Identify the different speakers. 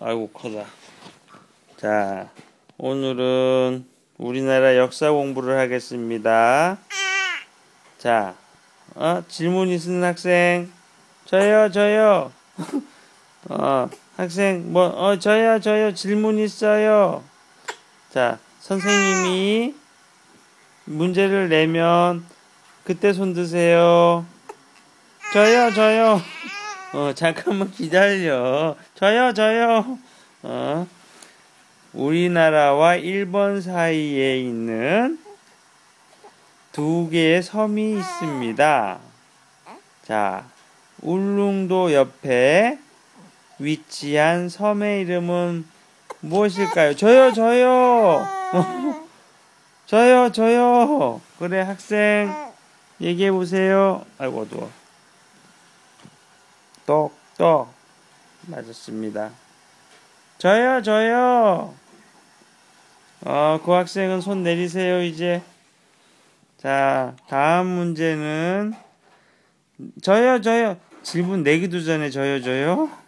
Speaker 1: 아이고 커다. 자, 오늘은 우리나라 역사 공부를 하겠습니다. 자, 어, 질문 있는 학생? 저요, 저요. 어, 학생, 뭐, 어, 저요, 저요. 질문 있어요. 자, 선생님이 문제를 내면 그때 손 드세요. 저요, 저요. 어, 잠깐만 기다려. 저요, 저요. 어, 우리나라와 일본 사이에 있는 두 개의 섬이 있습니다. 자, 울릉도 옆에 위치한 섬의 이름은 무엇일까요? 저요, 저요. 저요, 저요. 그래, 학생. 얘기해 보세요. 아이고, 어두워. 똑똑 맞았습니다. 저요 저요. 어, 그 학생은 손 내리세요 이제. 자 다음 문제는 저요 저요 질문 내기도 전에 저요 저요.